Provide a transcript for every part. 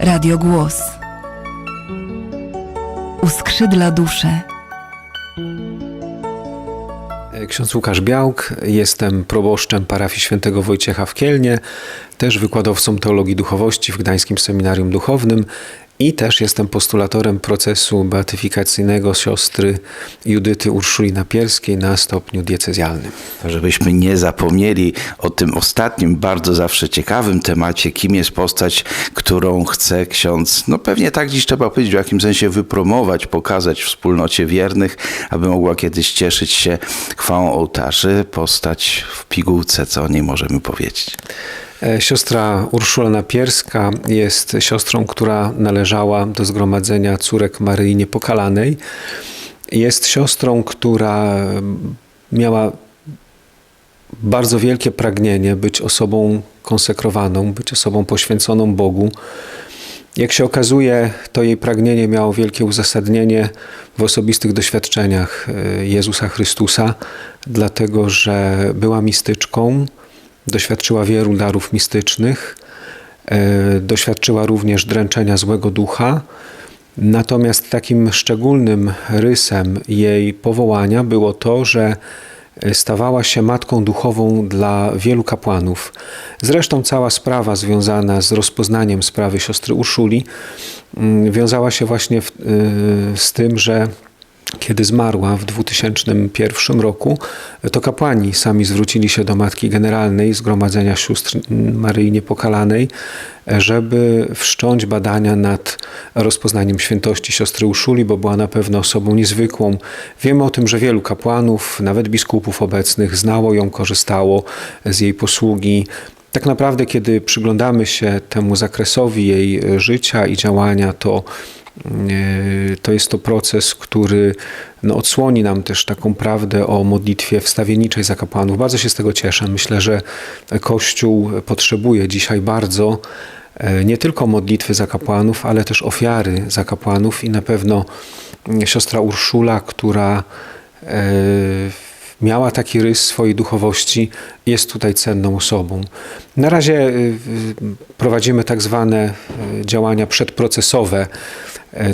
Radio Głos. Uskrzydla duszę. Ksiądz Łukasz Białk, jestem proboszczem parafii świętego Wojciecha w Kielnie, też wykładowcą teologii duchowości w Gdańskim Seminarium Duchownym i też jestem postulatorem procesu beatyfikacyjnego siostry Judyty Urszuli Napierskiej na stopniu diecezjalnym. Żebyśmy nie zapomnieli o tym ostatnim, bardzo zawsze ciekawym temacie, kim jest postać, którą chce ksiądz, no pewnie tak dziś trzeba powiedzieć, w jakimś sensie wypromować, pokazać wspólnocie wiernych, aby mogła kiedyś cieszyć się chwałą ołtarzy, postać w pigułce, co o niej możemy powiedzieć. E, Siostra Urszula Napierska jest siostrą, która należała do zgromadzenia córek Maryi Niepokalanej. Jest siostrą, która miała bardzo wielkie pragnienie być osobą konsekrowaną, być osobą poświęconą Bogu. Jak się okazuje, to jej pragnienie miało wielkie uzasadnienie w osobistych doświadczeniach e, Jezusa Chrystusa, dlatego że była mistyczką, doświadczyła wielu darów mistycznych, e, doświadczyła również dręczenia złego ducha. Natomiast takim szczególnym rysem jej powołania było to, że stawała się matką duchową dla wielu kapłanów. Zresztą cała sprawa związana z rozpoznaniem sprawy siostry Urszuli mm, wiązała się właśnie w, y, z tym, że kiedy zmarła w 2001 roku, to kapłani sami zwrócili się do Matki Generalnej Zgromadzenia Sióstr Maryi Niepokalanej, żeby wszcząć badania nad rozpoznaniem świętości siostry Uszuli, bo była na pewno osobą niezwykłą. Wiemy o tym, że wielu kapłanów, nawet biskupów obecnych, znało ją, korzystało z jej posługi. Tak naprawdę, kiedy przyglądamy się temu zakresowi jej życia i działania, to to jest to proces, który no, odsłoni nam też taką prawdę o modlitwie wstawienniczej za kapłanów. Bardzo się z tego cieszę. Myślę, że Kościół potrzebuje dzisiaj bardzo e, nie tylko modlitwy za kapłanów, ale też ofiary za kapłanów i na pewno siostra Urszula, która e, miała taki rys swojej duchowości, jest tutaj cenną osobą. Na razie prowadzimy tak zwane działania przedprocesowe,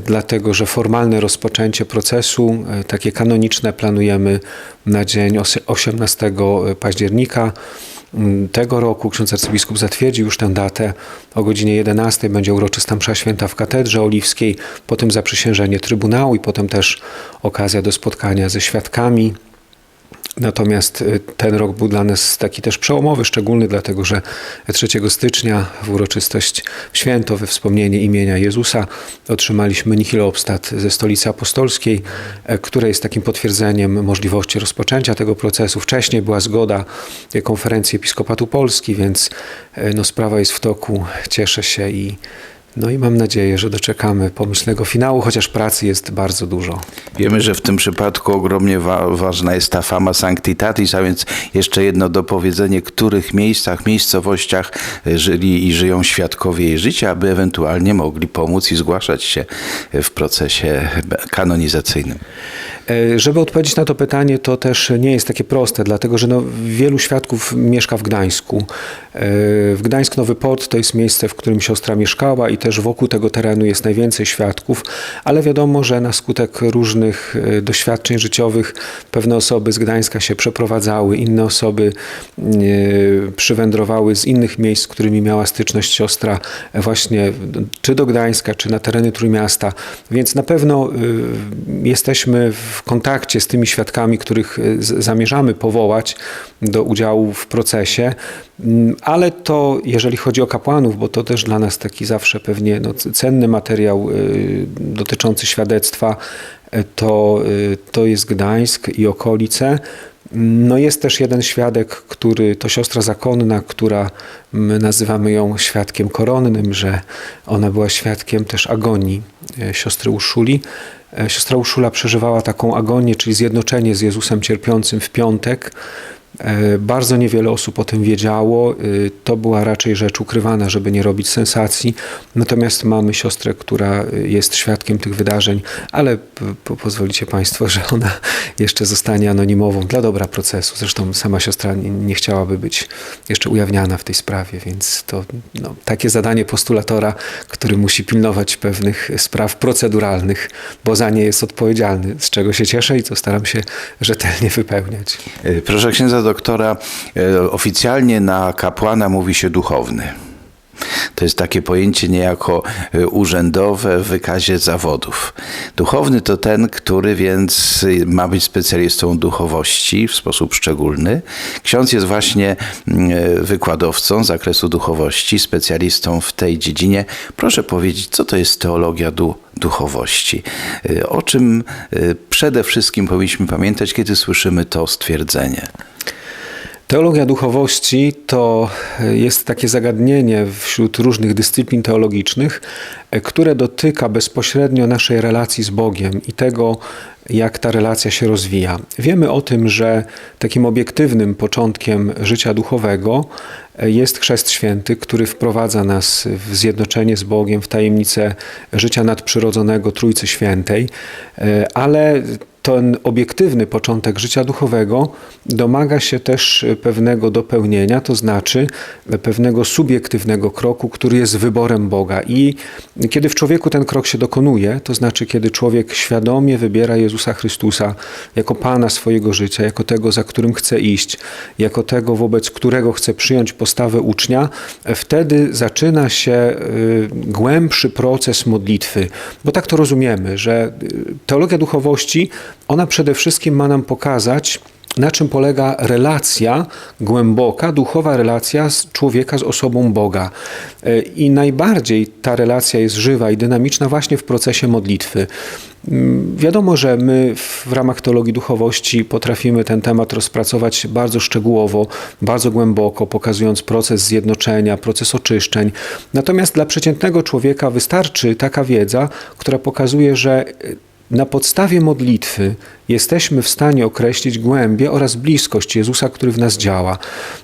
dlatego że formalne rozpoczęcie procesu, takie kanoniczne, planujemy na dzień 18 października. Mm, Tego roku ksiądz arcybiskup zatwierdził już tę datę. O godzinie 11 będzie uroczysta msza święta w katedrze oliwskiej, potem zaprzysiężenie trybunału i potem też okazja do spotkania ze świadkami Natomiast y, ten rok był dla nas taki też przełomowy, szczególny dlatego, że 3 stycznia w uroczystość w święto we wspomnienie imienia Jezusa otrzymaliśmy nihilobstat ze stolicy apostolskiej, e, które jest takim potwierdzeniem możliwości rozpoczęcia tego procesu. Wcześniej była zgoda konferencji Episkopatu Polski, więc e, no, sprawa jest w toku. Cieszę się i no i mam nadzieję, że doczekamy pomyślnego finału, chociaż pracy jest bardzo dużo. Wiemy, że w tym przypadku ogromnie wa ważna jest ta fama sanctitatis, a więc jeszcze jedno dopowiedzenie, których miejscach, miejscowościach żyli i żyją świadkowie jej życia, aby ewentualnie mogli pomóc i zgłaszać się w procesie kanonizacyjnym. E, żeby odpowiedzieć na to pytanie, to też nie jest takie proste, dlatego że no, wielu świadków mieszka w Gdańsku. E, w Gdańsk Nowy Port to jest miejsce, w którym siostra mieszkała i też wokół tego terenu jest najwięcej świadków, ale wiadomo, że na skutek różnych e, doświadczeń życiowych pewne osoby z Gdańska się przeprowadzały, inne osoby przywędrowały z innych miejsc, z którymi miała styczność siostra właśnie czy do Gdańska, czy na tereny Trójmiasta, więc na pewno jesteśmy w kontakcie z tymi świadkami, których zamierzamy powołać do udziału w procesie, mm, ale to jeżeli chodzi o kapłanów, bo to też dla nas taki zawsze pewnie no, cenny materiał dotyczący świadectwa, to, to jest Gdańsk i okolice. No jest też jeden świadek, który to siostra zakonna, która my nazywamy ją świadkiem koronnym, że ona była świadkiem też agonii siostry Uszuli. Siostra Uszula przeżywała taką agonię, czyli zjednoczenie z Jezusem cierpiącym w piątek. E, Bardzo niewiele osób o tym wiedziało. Y, To była raczej rzecz ukrywana, żeby nie robić sensacji. Natomiast mamy siostrę, która y, jest świadkiem tych wydarzeń, ale po- pozwolicie Państwo, że ona jeszcze zostanie anonimową dla dobra procesu. Zresztą sama siostra nie, nie chciałaby być jeszcze ujawniana w tej sprawie, więc to no, takie zadanie postulatora, który musi pilnować pewnych spraw proceduralnych, bo za nie jest odpowiedzialny, z czego się cieszę i co staram się rzetelnie wypełniać. E, Proszę księdza doktora, e, oficjalnie na kapłana mówi się duchowny. To jest takie pojęcie niejako e, urzędowe w wykazie zawodów. Duchowny to ten, który więc e, ma być specjalistą duchowości w sposób szczególny. Ksiądz jest właśnie wykładowcą z zakresu duchowości, specjalistą w tej dziedzinie. Proszę powiedzieć, co to jest teologia du duchowości? O czym przede wszystkim powinniśmy pamiętać, kiedy słyszymy to stwierdzenie? Teologia duchowości to e, jest takie zagadnienie wśród różnych dyscyplin teologicznych, e, które dotyka bezpośrednio naszej relacji z Bogiem i tego, jak ta relacja się rozwija. Wiemy o tym, że takim obiektywnym początkiem życia duchowego e, jest Chrzest Święty, który wprowadza nas w zjednoczenie z Bogiem, w tajemnicę życia nadprzyrodzonego Trójcy Świętej, ale ten obiektywny początek życia duchowego domaga się też pewnego dopełnienia, to znaczy pewnego subiektywnego kroku, który jest wyborem Boga. I kiedy w człowieku ten krok się dokonuje, to znaczy kiedy człowiek świadomie wybiera Jezusa Chrystusa jako Pana swojego życia, jako tego, za którym chce iść, jako tego, wobec którego chce przyjąć postawę ucznia, wtedy zaczyna się y, głębszy proces modlitwy. Bo tak to rozumiemy, że y, teologia duchowości, ona przede wszystkim ma nam pokazać, na czym polega relacja głęboka, duchowa relacja z człowieka z osobą Boga. E, I najbardziej ta relacja jest żywa i dynamiczna właśnie w procesie modlitwy. Mm, Wiadomo, że my w ramach teologii duchowości potrafimy ten temat rozpracować bardzo szczegółowo, bardzo głęboko, pokazując proces zjednoczenia, proces oczyszczeń. Natomiast dla przeciętnego człowieka wystarczy taka wiedza, która pokazuje, że na podstawie modlitwy jesteśmy w stanie określić głębię oraz bliskość Jezusa, który w nas działa.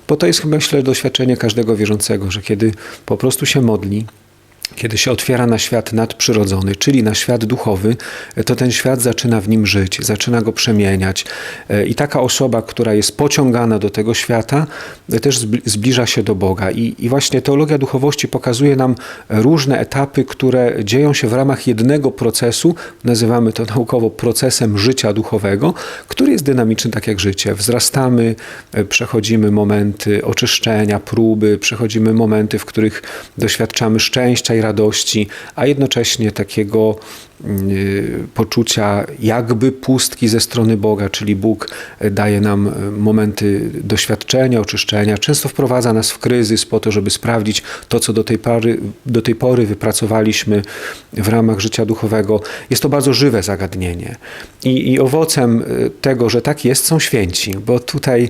Bo to jest chyba, myślę, doświadczenie każdego wierzącego, że kiedy po prostu się modli, kiedy się otwiera na świat nadprzyrodzony, czyli na świat duchowy, to ten świat zaczyna w nim żyć, zaczyna go przemieniać. E, I taka osoba, która jest pociągana do tego świata, też zbli- zbliża się do Boga. I, I właśnie teologia duchowości pokazuje nam różne etapy, które dzieją się w ramach jednego procesu, nazywamy to naukowo procesem życia duchowego, który jest dynamiczny tak jak życie. Wzrastamy, e, przechodzimy momenty oczyszczenia, próby, przechodzimy momenty, w których doświadczamy szczęścia radości, a jednocześnie takiego poczucia jakby pustki ze strony Boga, czyli Bóg e, daje nam e, momenty doświadczenia, oczyszczenia. Często wprowadza nas w kryzys po to, żeby sprawdzić to, co do tej pory, do tej pory wypracowaliśmy w ramach życia duchowego. Jest to bardzo żywe zagadnienie. I, I owocem e, tego, że tak jest, są święci, bo tutaj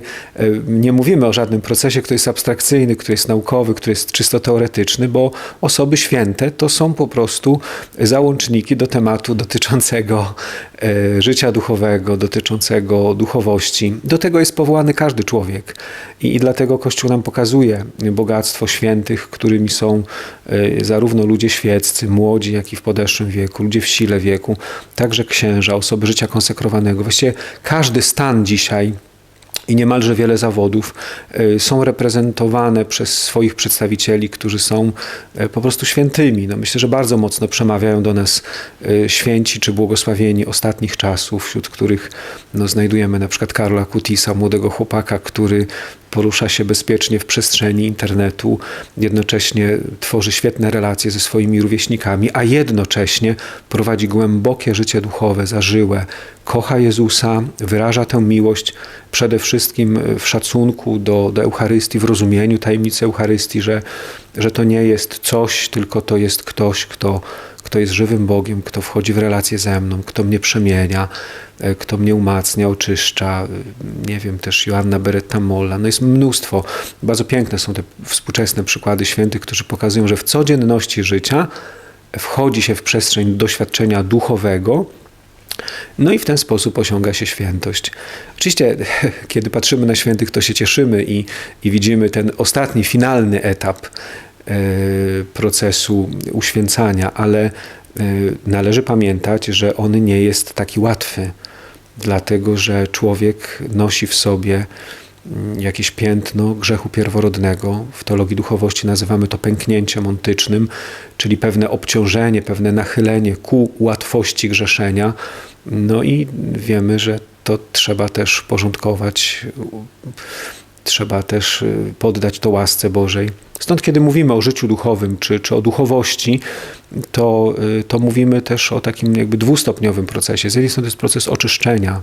nie mówimy o żadnym procesie, który jest abstrakcyjny, który jest naukowy, który jest czysto teoretyczny, bo osoby święte to są po prostu załączniki do tematu dotyczącego e, życia duchowego, dotyczącego duchowości. Do tego jest powołany każdy człowiek. I, I dlatego Kościół nam pokazuje bogactwo świętych, którymi są e, zarówno ludzie świeccy, młodzi, jak i w podeszłym wieku, ludzie w sile wieku, także księża, osoby życia konsekrowanego. Właściwie każdy stan dzisiaj i niemalże wiele zawodów y, są reprezentowane przez swoich przedstawicieli, którzy są y, po prostu świętymi. No myślę, że bardzo mocno przemawiają do nas y, święci czy błogosławieni ostatnich czasów, wśród których no, znajdujemy na przykład Karola Kutisa, młodego chłopaka, który porusza się bezpiecznie w przestrzeni internetu, jednocześnie tworzy świetne relacje ze swoimi rówieśnikami, a jednocześnie prowadzi głębokie życie duchowe, zażyłe, kocha Jezusa, wyraża tę miłość przede wszystkim w szacunku do, do Eucharystii, w rozumieniu tajemnicy Eucharystii, że, że to nie jest coś, tylko to jest ktoś, kto, kto jest żywym Bogiem, kto wchodzi w relację ze mną, kto mnie przemienia, e, kto mnie umacnia, oczyszcza. E, Nie wiem, też Joanna Beretta Molla. No jest mnóstwo. Bardzo piękne są te współczesne przykłady świętych, którzy pokazują, że w codzienności życia wchodzi się w przestrzeń doświadczenia duchowego, No i w ten sposób osiąga się świętość. Oczywiście, kiedy patrzymy na świętych, to się cieszymy i, i widzimy ten ostatni, finalny etap procesu uświęcania, ale e, należy pamiętać, że on nie jest taki łatwy, dlatego że człowiek nosi w sobie mm, jakieś piętno grzechu pierworodnego. W teologii duchowości nazywamy to pęknięciem ontycznym, czyli pewne obciążenie, pewne nachylenie ku łatwości grzeszenia. No i wiemy, że to trzeba też porządkować, trzeba też y, poddać to łasce Bożej. Stąd, kiedy mówimy o życiu duchowym czy, czy o duchowości, to, y, to mówimy też o takim jakby dwustopniowym procesie. Z jednej strony to jest proces oczyszczenia,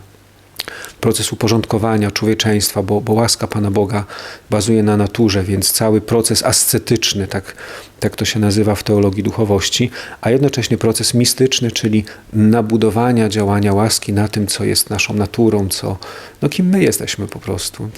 proces uporządkowania człowieczeństwa, bo, bo łaska Pana Boga bazuje na naturze, więc cały proces ascetyczny, tak, tak to się nazywa w teologii duchowości, a jednocześnie proces mistyczny, czyli nabudowania działania łaski na tym, co jest naszą naturą, co, no kim my jesteśmy po prostu.